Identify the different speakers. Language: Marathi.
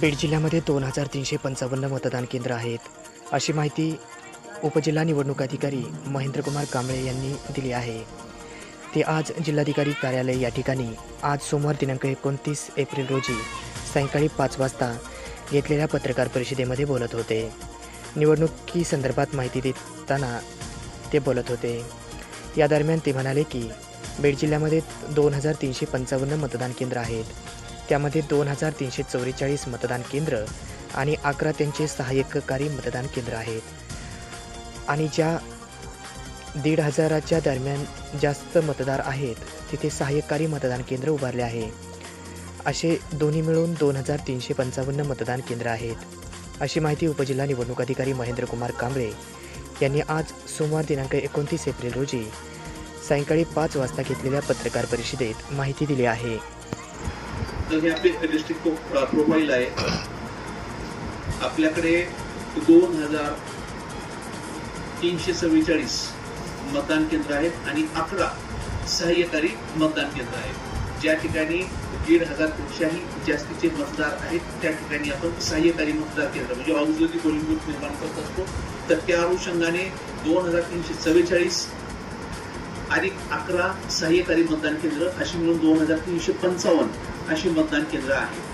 Speaker 1: बीड जिल्ह्यामध्ये दोन हजार तीनशे पंचावन्न मतदान केंद्र आहेत. अशी माहिती उपजिल्हा निवडणूक अधिकारी महेंद्रकुमार कांबळे यांनी दिली आहे. ते आज जिल्हाधिकारी कार्यालय या ठिकाणी आज सोमवार दिनांक एकोणतीस एप्रिल रोजी सायंकाळी पाच वाजता घेतलेल्या पत्रकार परिषदेमध्ये बोलत होते. निवडणुकीसंदर्भात माहिती देताना ते बोलत होते. या दरम्यान ते म्हणाले की बीड जिल्ह्यामध्ये दोन हजार तीनशे पंचावन्न मतदान केंद्र आहेत. त्यामध्ये दोन हजार तीनशे चौवेचाळीस मतदान केंद्र आणि अकरा त्यांचे सहाय्यककारी मतदान केंद्र आहेत. आणि ज्या दीड हजाराच्या दरम्यान जास्त मतदार आहेत तिथे सहाय्यकारी मतदान केंद्र उभारले आहे. असे दोन्ही मिळून दोन हजार तीनशे पंचावन्न मतदान केंद्र आहेत. अशी माहिती उपजिल्हा निवडणूक अधिकारी महेंद्रकुमार कांबळे यांनी आज सोमवार दिनांक एकोणतीस एप्रिल रोजी सायंकाळी पाच वाजता घेतलेल्या पत्रकार परिषदेत माहिती दिली आहे.
Speaker 2: तर हे आपले डिस्ट्रिक्ट प्रोफाईल आहे आपल्याकडे दोन हजार तीनशे चव्वेचाळीस मतदान केंद्र आहेत आणि अकरा सहाय्यकारी मतदान केंद्र आहेत. ज्या ठिकाणी दीड हजारपेक्षाही जास्तीचे मतदार आहेत त्या ठिकाणी आपण सहाय्यकारी मतदार केंद्र म्हणजे औद्योगिक पोलिंग बूथ निर्माण करत असतो. तर त्या अनुषंगाने दोन हजार तीनशे चव्वेचाळीस अधिक अकरा सहाय्यकारी मतदान केंद्र अशी मिळून दोन हजार तीनशे पंचावन्न अशी मतदान केंद्र आहेत